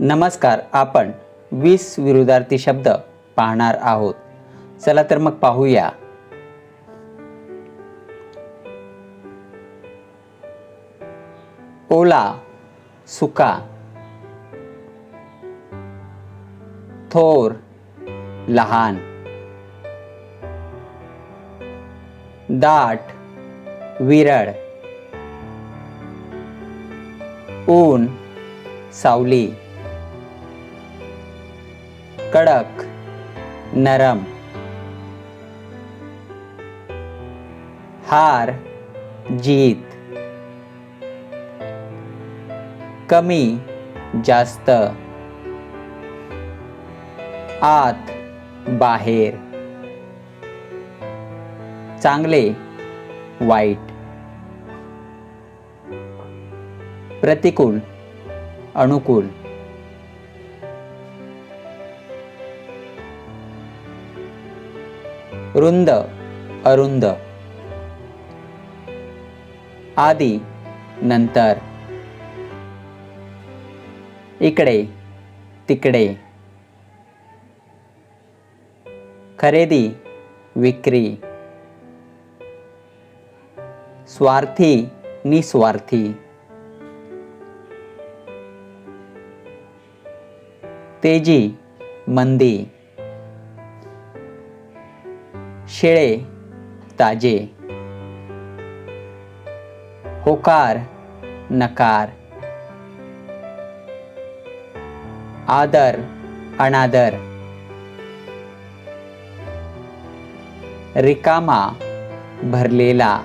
नमस्कार आपण वीस विरुद्धार्थी शब्द पाहणार आहोत. चला तर मग पाहूया. ओला सुका थोर लहान दाट विरळ ऊन सावली. कडक नरम. हार जीत. कमी जास्त. आत बाहेर. चांगले वाईट. प्रतिकूल अनुकूल. रुंद अरुंद. आधी नंतर. इकडे तिकडे. खरेदी विक्री. स्वार्थी निस्वार्थी. तेजी मंदी. शेळे ताजे. होकार नकार. आदर अनादर. रिकामा भरलेला.